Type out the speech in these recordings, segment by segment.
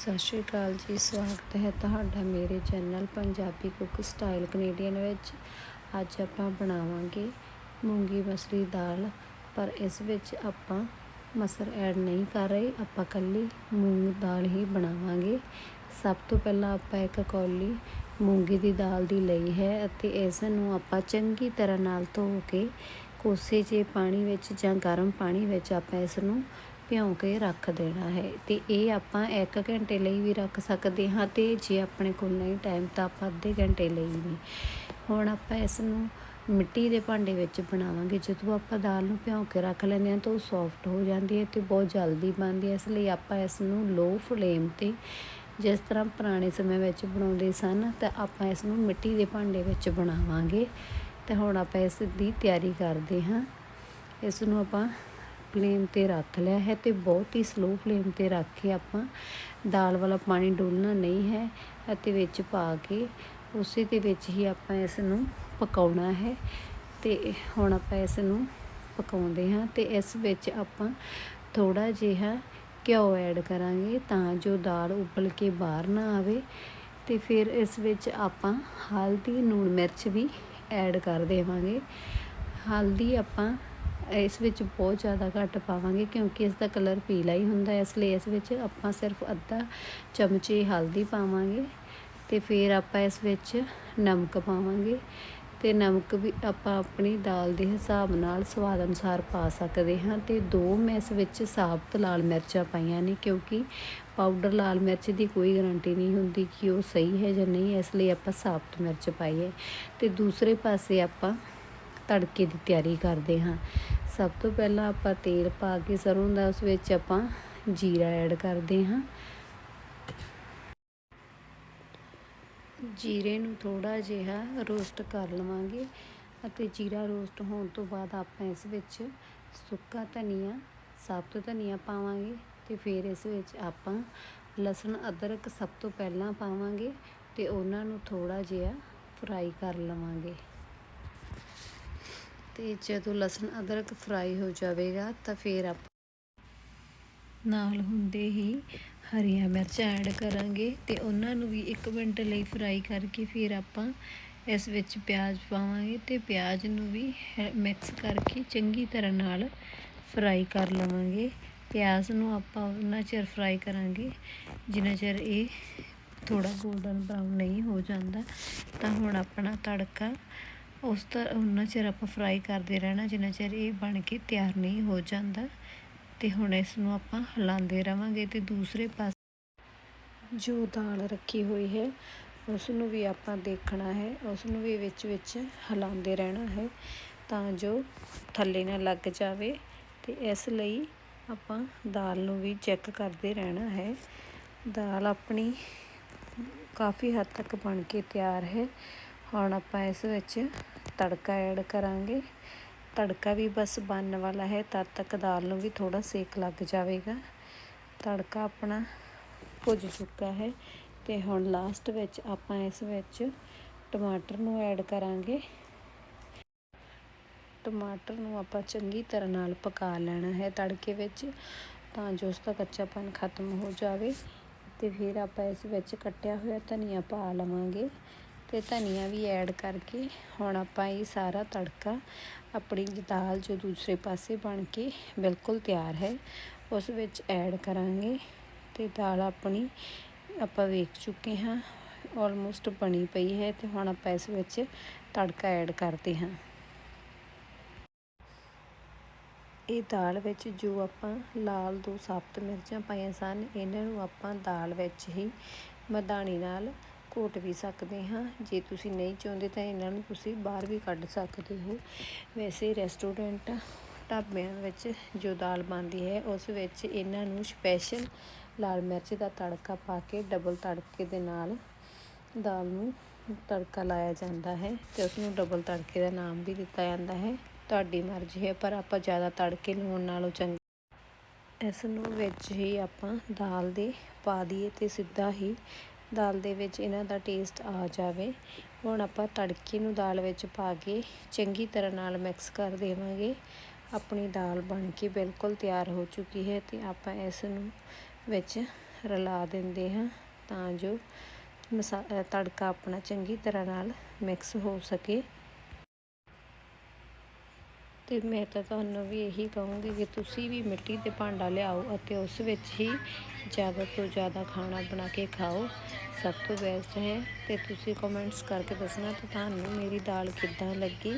ਸਤਿ ਸ਼੍ਰੀ ਅਕਾਲ ਜੀ, ਸਵਾਗਤ ਹੈ ਤੁਹਾਡਾ ਮੇਰੇ channel Punjabi cook style Canadian ਵਿੱਚ। ਅੱਜ ਆਪਾਂ ਬਣਾਵਾਂਗੇ ਮੂੰਗੀ ਮਸਰੀ ਦਾਲ, ਪਰ ਇਸ ਵਿੱਚ ਆਪਾਂ ਮਸਰ ਐਡ ਨਹੀਂ ਕਰ ਰਹੇ। ਆਪਾਂ ਕੱਲੀ ਮੂੰਗ ਦਾਲ ਹੀ ਬਣਾਵਾਂਗੇ। ਸਭ ਤੋਂ ਪਹਿਲਾਂ ਆਪਾਂ ਇੱਕ ਕੌਲੀ ਮੂੰਗੀ ਦੀ ਦਾਲ ਦੀ ਲਈ ਹੈ ਅਤੇ ਇਸ ਨੂੰ ਆਪਾਂ ਚੰਗੀ ਤਰ੍ਹਾਂ ਨਾਲ ਧੋ ਕੇ ਕੋਸੇ ਜੇ ਪਾਣੀ ਵਿੱਚ ਜਾਂ ਗਰਮ ਪਾਣੀ ਵਿੱਚ ਆਪਾਂ ਇਸ ਨੂੰ ਭਿਉਂ ਕੇ ਰੱਖ ਦੇਣਾ ਹੈ ਤੇ ਇਹ ਆਪਾਂ 1 ਘੰਟੇ ਲਈ ਵੀ ਰੱਖ ਸਕਦੇ ਹਾਂ ਤੇ ਜੇ ਆਪਣੇ ਕੋਲ ਨਹੀਂ ਟਾਈਮ ਤਾਂ ਆਪਾਂ ਅੱਧੇ ਘੰਟੇ ਲਈ ਵੀ। ਹੁਣ ਆਪਾਂ ਇਸ ਨੂੰ ਮਿੱਟੀ ਦੇ ਭਾਂਡੇ ਵਿੱਚ ਬਣਾਵਾਂਗੇ। ਜਦੋਂ ਆਪਾਂ ਦਾਲ ਨੂੰ ਭਿਉਂ ਕੇ ਰੱਖ ਲੈਂਦੇ ਹਾਂ ਤਾਂ ਉਹ ਸੌਫਟ ਹੋ ਜਾਂਦੀ ਹੈ ਤੇ ਬਹੁਤ ਜਲਦੀ ਬਣਦੀ ਹੈ। ਇਸ ਲਈ ਆਪਾਂ ਇਸ ਨੂੰ ਲੋ ਫਲੇਮ ਤੇ ਜਿਸ ਤਰ੍ਹਾਂ ਪੁਰਾਣੇ ਸਮੇਂ ਵਿੱਚ ਬਣਾਉਂਦੇ ਸਨ ਤਾਂ ਆਪਾਂ ਇਸ ਨੂੰ ਮਿੱਟੀ ਦੇ ਭਾਂਡੇ ਵਿੱਚ ਬਣਾਵਾਂਗੇ। ਤੇ ਹੁਣ ਆਪਾਂ ਇਸ ਦੀ ਤਿਆਰੀ ਕਰਦੇ ਹਾਂ। ਇਸ ਨੂੰ ਆਪਾਂ ਫਲੇਮ ਤੇ ਰੱਖ ਲਿਆ ਹੈ ਤੇ ਬਹੁਤ ਹੀ ਸਲੋ ਫਲੇਮ ਤੇ ਰੱਖ ਕੇ ਆਪਾਂ ਦਾਲ ਵਾਲਾ ਪਾਣੀ ਡੋਲਣਾ ਨਹੀਂ ਹੈ ਅਤੇ ਵਿੱਚ ਪਾ ਕੇ ਉਸੇ ਦੇ ਵਿੱਚ ਹੀ ਆਪਾਂ ਇਸ ਨੂੰ ਪਕਾਉਣਾ ਹੈ ਤੇ ਹੁਣ ਆਪਾਂ ਇਸ ਨੂੰ ਪਕਾਉਂਦੇ ਹਾਂ ਤੇ ਇਸ ਵਿੱਚ ਆਪਾਂ ਥੋੜਾ ਜਿਹਾ ਘਿਓ ਐਡ ਕਰਾਂਗੇ ਤਾਂ ਜੋ ਦਾਲ ਉਬਲ ਕੇ ਬਾਹਰ ਨਾ ਆਵੇ ਤੇ ਫਿਰ ਇਸ ਵਿੱਚ ਆਪਾਂ ਹਲਦੀ, ਨੂਣ ਮਿਰਚ ਵੀ ਐਡ ਕਰ ਦੇਵਾਂਗੇ। ਹਲਦੀ ਆਪਾਂ ਇਸ ਵਿੱਚ ਬਹੁਤ ਜ਼ਿਆਦਾ ਘੱਟ ਪਾਵਾਂਗੇ ਕਿਉਂਕਿ ਇਸ ਦਾ ਕਲਰ ਪੀਲਾ ਹੀ ਹੁੰਦਾ ਇਸ ਲਈ ਇਸ ਵਿੱਚ ਆਪਾਂ ਸਿਰਫ ਅੱਧਾ ਚਮਚੇ ਹਲਦੀ ਪਾਵਾਂਗੇ ਤੇ ਫਿਰ ਆਪਾਂ ਇਸ ਵਿੱਚ ਨਮਕ ਪਾਵਾਂਗੇ ਤੇ ਨਮਕ ਵੀ ਆਪਾਂ ਆਪਣੀ ਦਾਲ ਦੇ ਹਿਸਾਬ ਨਾਲ ਸਵਾਦ ਅਨੁਸਾਰ ਪਾ ਸਕਦੇ ਹਾਂ ਤੇ ਦੋ ਮੈਂ ਇਸ ਵਿੱਚ ਸਾਬਤ ਲਾਲ ਮਿਰਚਾਂ ਪਾਈਆਂ ਨੇ ਕਿਉਂਕਿ ਪਾਊਡਰ ਲਾਲ ਮਿਰਚ ਦੀ ਕੋਈ ਗਾਰੰਟੀ ਨਹੀਂ ਹੁੰਦੀ ਕਿ ਉਹ ਸਹੀ ਹੈ ਜਾਂ ਨਹੀਂ, ਇਸ ਲਈ ਆਪਾਂ ਸਾਬਤ ਮਿਰਚ ਪਾਈ ਹੈ। ਤੇ ਦੂਸਰੇ ਪਾਸੇ ਆਪਾਂ ਤੜਕੇ ਦੀ ਤਿਆਰੀ ਕਰਦੇ ਹਾਂ। ਸਭ ਤੋਂ ਪਹਿਲਾਂ ਆਪਾਂ ਤੇਲ ਪਾ ਕੇ ਸਰੋਂ ਦਾ ਉਸ ਵਿੱਚ ਆਪਾਂ ਜੀਰਾ ਐਡ ਕਰਦੇ ਹਾਂ। ਜੀਰੇ ਨੂੰ ਥੋੜਾ ਜਿਹਾ ਰੋਸਟ ਕਰ ਲਵਾਂਗੇ ਅਤੇ ਜੀਰਾ ਰੋਸਟ ਹੋਣ ਤੋਂ ਬਾਅਦ ਆਪਾਂ ਇਸ ਵਿੱਚ ਸੁੱਕਾ ਧਨੀਆ ਸਾਬਤ ਧਨੀਆ ਪਾਵਾਂਗੇ ਤੇ ਫਿਰ ਇਸ ਵਿੱਚ ਆਪਾਂ ਲਸਣ, ਅਦਰਕ ਸਭ ਤੋਂ ਪਹਿਲਾਂ ਪਾਵਾਂਗੇ ਤੇ ਉਹਨਾਂ ਨੂੰ ਥੋੜਾ ਜਿਹਾ ਫਰਾਈ ਕਰ ਲਵਾਂਗੇ। ਤੇ ਜਦੋਂ ਲਸਣ ਅਦਰਕ ਫਰਾਈ ਹੋ ਜਾਵੇਗਾ ਤਾਂ ਫਿਰ ਆਪਾਂ ਨਾਲ ਹੁੰਦੇ ਹੀ ਹਰੀਆਂ ਮਿਰਚਾਂ ਐਡ ਕਰਾਂਗੇ ਤੇ ਉਹਨਾਂ ਨੂੰ ਵੀ 1 ਮਿੰਟ ਲਈ ਫਰਾਈ ਕਰਕੇ ਫਿਰ ਆਪਾਂ ਇਸ ਵਿੱਚ ਪਿਆਜ਼ ਪਾਵਾਂਗੇ ਤੇ ਪਿਆਜ਼ ਨੂੰ ਵੀ ਮਿਕਸ ਕਰਕੇ ਚੰਗੀ ਤਰ੍ਹਾਂ ਨਾਲ ਫਰਾਈ ਕਰ ਲਵਾਂਗੇ। ਪਿਆਜ਼ ਨੂੰ ਆਪਾਂ ਉਹਨਾਂ ਚਿਰ ਫਰਾਈ ਕਰਾਂਗੇ। ਜਿੰਨਾ ਚਿਰ ਇਹ ਥੋੜਾ 골ਡਨ ਬਰਾਊਨ ਨਹੀਂ ਹੋ ਜਾਂਦਾ, ਤਾਂ ਹੁਣ ਆਪਣਾ ਤੜਕਾ ਉਸ ਤਰ੍ਹਾਂ ਉਨਾ ਚਿਰ ਆਪਾਂ ਫਰਾਈ ਕਰਦੇ ਰਹਿਣਾ, ਜਿੰਨਾ ਚਿਰ ਇਹ ਬਣ ਕੇ ਤਿਆਰ ਨਹੀਂ ਹੋ ਜਾਂਦਾ ਤੇ ਹੁਣ ਇਸ ਨੂੰ ਆਪਾਂ ਹਿਲਾਉਂਦੇ ਰਵਾਂਗੇ ਤੇ ਦੂਸਰੇ ਪਾਸੇ ਜੋ ਦਾਲ ਰੱਖੀ ਹੋਈ ਹੈ ਉਸ ਨੂੰ ਵੀ ਆਪਾਂ ਦੇਖਣਾ ਹੈ ਉਸ ਨੂੰ ਵੀ ਵਿੱਚ ਵਿੱਚ ਹਿਲਾਉਂਦੇ ਰਹਿਣਾ ਹੈ ਤਾਂ ਜੋ ਥੱਲੇ ਨਾ ਲੱਗ ਜਾਵੇ ਤੇ ਇਸ ਲਈ ਆਪਾਂ ਦਾਲ ਨੂੰ ਵੀ ਚੈੱਕ ਕਰਦੇ ਰਹਿਣਾ ਹੈ। ਦਾਲ ਆਪਣੀ ਕਾਫੀ ਹੱਦ ਤੱਕ ਬਣ ਕੇ ਤਿਆਰ ਹੈ। ਹੁਣ ਆਪਾਂ ਇਸ ਵਿੱਚ ਤੜਕਾ ਐਡ ਕਰਾਂਗੇ। ਤੜਕਾ ਵੀ ਬਸ ਬਣਨ ਵਾਲਾ ਹੈ, ਤਦ ਤੱਕ ਦਾਲ ਨੂੰ ਵੀ ਥੋੜਾ ਸੇਕ ਲੱਗ ਜਾਵੇਗਾ। ਤੜਕਾ ਆਪਣਾ ਭੁੱਜ ਚੁੱਕਾ ਹੈ ਤੇ ਹੁਣ ਲਾਸਟ ਵਿੱਚ ਆਪਾਂ ਇਸ ਵਿੱਚ ਟਮਾਟਰ ਨੂੰ ਐਡ ਕਰਾਂਗੇ। ਟਮਾਟਰ ਨੂੰ ਆਪਾਂ ਚੰਗੀ ਤਰ੍ਹਾਂ ਨਾਲ ਪਕਾ ਲੈਣਾ ਹੈ ਤੜਕੇ ਵਿੱਚ, ਤਾਂ ਜੋ ਉਸ ਦਾ ਕੱਚਾਪਨ ਖਤਮ ਹੋ ਜਾਵੇ। ਤੇ ਫਿਰ ਆਪਾਂ ਇਸ ਵਿੱਚ ਕੱਟਿਆ ਹੋਇਆ ਧਨੀਆ ਪਾ ਲਵਾਂਗੇ। ਤੇ ਧਨੀਆ ਵੀ ਐਡ ਕਰਕੇ ਹੁਣ ਆਪਾਂ ਇਹ ਸਾਰਾ ਤੜਕਾ ਆਪਣੀ ਦਾਲ ਜੋ ਦੂਸਰੇ ਪਾਸੇ ਬਣ ਕੇ ਬਿਲਕੁਲ ਤਿਆਰ ਹੈ, ਉਸ ਵਿੱਚ ਐਡ ਕਰਾਂਗੇ ਤੇ ਦਾਲ ਆਪਣੀ ਆਪਾਂ ਵੇਖ ਚੁੱਕੇ ਹਾਂ ਆਲਮੋਸਟ ਬਣੀ ਪਈ ਹੈ ਤੇ ਹੁਣ ਆਪਾਂ ਇਸ ਵਿੱਚ ਤੜਕਾ ਐਡ ਕਰਦੇ ਹਾਂ। ਇਹ ਦਾਲ ਵਿੱਚ ਜੋ ਆਪਾਂ ਲਾਲ ਦੋ ਸਾਬਤ ਮਿਰਚਾਂ ਪਾਈਆਂ ਸਨ, ਇਹਨਾਂ ਨੂੰ ਆਪਾਂ ਦਾਲ ਵਿੱਚ ਹੀ ਮਧਾਣੀ ਨਾਲ ਘੋਟ ਵੀ ਸਕਦੇ ਹਾਂ। ਜੇ ਤੁਸੀਂ ਨਹੀਂ ਚਾਹੁੰਦੇ ਤਾਂ ਇਹਨਾਂ ਨੂੰ ਤੁਸੀਂ ਬਾਹਰ ਵੀ ਕੱਢ ਸਕਦੇ ਹੋ। ਵੈਸੇ ਰੈਸਟੋਰੈਂਟ ਢਾਬਿਆਂ ਵਿੱਚ ਜੋ ਦਾਲ ਬਣਦੀ ਹੈ, ਉਸ ਵਿੱਚ ਇਹਨਾਂ ਨੂੰ ਸਪੈਸ਼ਲ ਲਾਲ ਮਿਰਚ ਦਾ ਤੜਕਾ ਪਾ ਕੇ ਡਬਲ ਤੜਕੇ ਦੇ ਨਾਲ ਦਾਲ ਨੂੰ ਤੜਕਾ ਲਾਇਆ ਜਾਂਦਾ ਹੈ ਤੇ ਉਸ ਨੂੰ ਡਬਲ ਤੜਕੇ ਦਾ ਨਾਮ ਵੀ ਦਿੱਤਾ ਜਾਂਦਾ ਹੈ। ਤੁਹਾਡੀ ਮਰਜ਼ੀ ਹੈ, ਪਰ ਆਪਾਂ ਜ਼ਿਆਦਾ ਤੜਕੇ ਲਾਉਣ ਨਾਲੋਂ ਚੰਗਾ ਇਸ ਨੂੰ ਵਿੱਚ ਹੀ ਆਪਾਂ ਦਾਲ ਦੇ ਪਾ ਦਈਏ ਤੇ ਸਿੱਧਾ ਹੀ ਦਾਲ ਦੇ ਵਿੱਚ ਇਹਨਾਂ ਦਾ ਟੇਸਟ ਆ ਜਾਵੇ। ਹੁਣ ਆਪਾਂ ਤੜਕੇ ਨੂੰ ਦਾਲ ਵਿੱਚ ਪਾ ਕੇ ਚੰਗੀ ਤਰ੍ਹਾਂ ਨਾਲ ਮਿਕਸ ਕਰ ਦੇਵਾਂਗੇ। ਆਪਣੀ ਦਾਲ ਬਣ ਕੇ ਬਿਲਕੁਲ ਤਿਆਰ ਹੋ ਚੁੱਕੀ ਹੈ ਤੇ ਆਪਾਂ ਇਸ ਨੂੰ ਵਿੱਚ ਰਲਾ ਦਿੰਦੇ ਹਾਂ ਤਾਂ ਜੋ ਮਸਾ, ਤੜਕਾ ਆਪਣਾ ਚੰਗੀ ਤਰ੍ਹਾਂ ਨਾਲ ਮਿਕਸ ਹੋ ਸਕੇ। ਤੇ ਮੈਂ ਤਾਂ ਤੁਹਾਨੂੰ ਵੀ ਇਹੀ ਕਹੂੰਗੀ ਕਿ ਤੁਸੀਂ ਵੀ ਮਿੱਟੀ ਦੇ ਭਾਂਡਾ ਲਿਆਓ ਅਤੇ ਉਸ ਵਿੱਚ ਹੀ ਜ਼ਿਆਦਾ ਤੋਂ ਜ਼ਿਆਦਾ ਖਾਣਾ ਬਣਾ ਕੇ ਖਾਓ। ਸਭ ਤੋਂ ਬੈਸਟ ਹੈ। ਤੇ ਤੁਸੀਂ ਕਮੈਂਟਸ ਕਰਕੇ ਦੱਸਣਾ ਕਿ ਤੁਹਾਨੂੰ ਮੇਰੀ ਦਾਲ ਕਿੱਦਾਂ ਲੱਗੀ।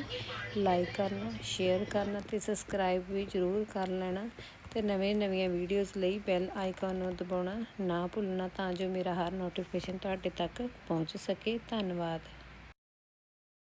ਲਾਈਕ ਕਰਨਾ ਸ਼ੇਅਰ ਕਰਨਾ ਤੇ ਸਬਸਕ੍ਰਾਈਬ ਵੀ ਜ਼ਰੂਰ ਕਰ ਲੈਣਾ ਤੇ ਨਵੇਂ ਨਵੀਆਂ ਵੀਡੀਓਜ਼ ਲਈ ਬੈਲ ਆਈਕਨ ਨੂੰ ਦਬਾਉਣਾ ਨਾ ਭੁੱਲਣਾ ਤਾਂ ਜੋ ਮੇਰਾ ਹਰ ਨੋਟੀਫਿਕੇਸ਼ਨ ਤੁਹਾਡੇ ਤੱਕ ਪਹੁੰਚ ਸਕੇ। ਧੰਨਵਾਦ।